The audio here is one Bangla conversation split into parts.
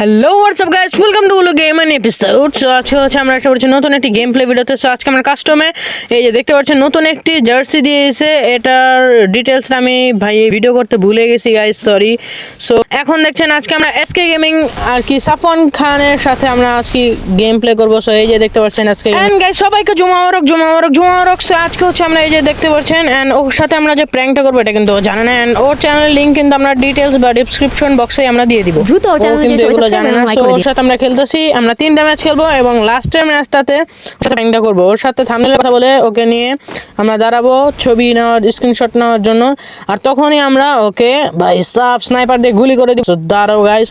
hello WhatsApp guys welcome to উলো game and episode so আজকে হচ্ছে আমরা একটা করছি নতুন একটি গেম প্লে ভিডিওতে সো আজকে আমরা কাস্টমে এই যে দেখতে পাচ্ছেন নতুন একটি জার্সি দিয়েছে এটার ডিটেলস আমি ভাই ভিডিও করতে ভুলে গেছি গাইস সরি সো এখন দেখছেন আজকে আমরা এসকে গেমিং আর কি সাফন খানের সাথে আমরা আজকে গেম প্লে করব। সো এই যে দেখতে পাচ্ছেন আজকে এন্ড গাইস সবাইকে জুমা ওরক জুমা ওরক জুমা ওরক সো আজকে হচ্ছে আমরা এই যে দেখতে পাচ্ছেন এন্ড ওর সাথে আমরা যে প্র্যাঙ্কটা করব এটা কিন্তু জানে না। এন্ড ওর চ্যানেলের লিঙ্ক কিন্তু আমরা ডিটেলস বা ডিসক্রিপশন বক্সে আমরা দিয়ে দিব। দ্রুত ওর এগুলো জানে না তো ওর সাথে আমরা খেলতেছি আমরা তিনটা ম্যাচ খেলব এবং লাস্টের ম্যাচটাতে ব্যাংটা করব। ওর সাথে থামলে কথা বলে ওকে নিয়ে আমরা দাঁড়াবো ছবি নেওয়ার স্ক্রিনশট নেওয়ার জন্য। আর তখনই আমরা ওকে ভাই সাপ স্নাইপার দিয়ে গুলি করে দিব। দাঁড়াও গাইস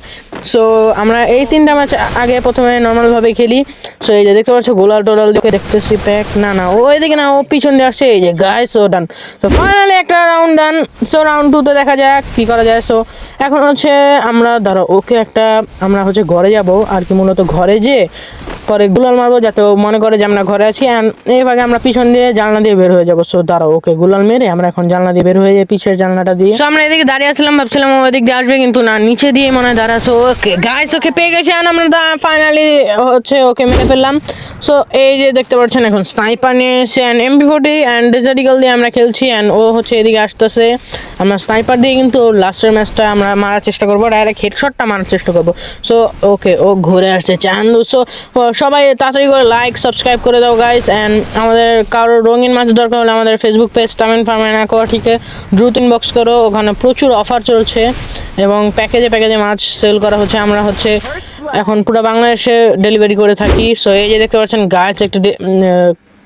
সো আমরা এই তিনটা ম্যাচ আগে প্রথমে নর্মালভাবে খেলি। সো এই যে দেখতে পাচ্ছ, গোলাল টোলাল দেখে দেখতেছি প্যাক না না, ও এদিকে না, ও পিছন দিয়ে আসছে, এই যে গায়ে সো ডান তো ফাইনালি একটা রাউন্ড ডান সো রাউন্ড টুতে দেখা যাক কী করা যায়। সো এখন হচ্ছে আমরা, ধরো, ওকে একটা, আমরা হচ্ছে ঘরে যাব। আর কি মূলত ঘরে যে পরে গুলাল মারবো যাতে ও মনে করে যে আমরা ঘরে আছি। অ্যান্ড এইভাবে আমরা পিছন দিয়ে জানলা দিয়ে বের হয়ে যাব। সো দাঁড়াও, ওকে গুলাল মেরে আমরা এখন জানলা দিয়ে বের হয়ে যাই পিছের জানলাটা দিয়ে। সো আমরা এদিকে দাঁড়িয়ে আসলাম, ভাবছিলাম ও এদিক দিয়ে আসবে কিন্তু না, নিচে দিয়ে মনে হয় দাঁড়া সো ওকে গাইস ওকে পেয়ে গেছে। আর আমরা ফাইনালি হচ্ছে ওকে মেরে ফেললাম। সো এই যে দেখতে পাচ্ছেন এখন স্নাইপার নিয়ে এসে অ্যান্ড এমপি ফোর্টি অ্যান্ড ডেজার্টিক্যাল দিয়ে আমরা খেলছি অ্যান্ড ও হচ্ছে এদিকে আসতেছে। আমরা স্নাইপার দিয়ে কিন্তু লাস্টের ম্যাচটা আমরা মারার চেষ্টা করব ডাইরেক্ট হেডশটটা মারার চেষ্টা করব। সো ওকে ও ঘুরে আসছে চান্দু। সো সবাই তাড়াতাড়ি করে লাইক সাবস্ক্রাইব করে দাও গাইস অ্যান্ড আমাদের কারোর রঙিন মাছ দরকার হলে আমাদের ফেসবুক পেজ তামিন ফার্মেন অ্যাকোয়াটিকে দ্রুত ইনবক্স করো। ওখানে প্রচুর অফার চলছে এবং প্যাকেজে প্যাকেজে মাছ সেল করা হচ্ছে। আমরা হচ্ছে এখন পুরো বাংলাদেশে ডেলিভারি করে থাকি। সো এই যে দেখতে পাচ্ছেন গাছ একটু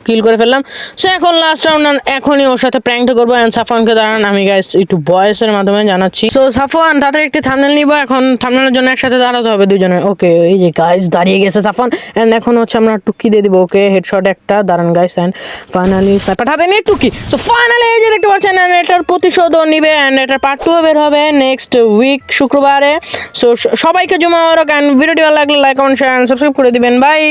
কিল করে ফেললাম। সো এখন লাস্ট রাউন্ড এখনই ওর সাথে প্র্যাঙ্কটা করব। অ্যান্ড সাফওয়ানকে দাঁড়ান, আমি গাইস একটু বয়সের মাধ্যমে জানাচ্ছি। সো সাফওয়ান, তাড়াতাড়ি একটি থামনেল নিব। এখন থামনেলের জন্য একসাথে দাঁড়াতে হবে দুজনে। ওকে এই যে গাইস দাঁড়িয়ে গেছে সাফওয়ান। অ্যান্ড এখন হচ্ছে আমরা টুকি দিয়ে দিবো। ওকে হেডশট একটা। দাঁড়ান গাইস অ্যান্ড ফাইনালি স্নাইপার হাতে নিয়ে টুকি। সো ফাইনালি এই যে দেখতে পাচ্ছেন, and এটার প্রতিশোধও নিবে। অ্যান্ড এটার পার্ট টু বের হবে নেক্সট উইক শুক্রবারে। সো, সবাইকে জমা রাখ অ্যান্ড ভিডিওটি ভালো লাগলে লাইক কমেন্ট শেয়ার সাবস্ক্রাইব করে দিবেন। বাই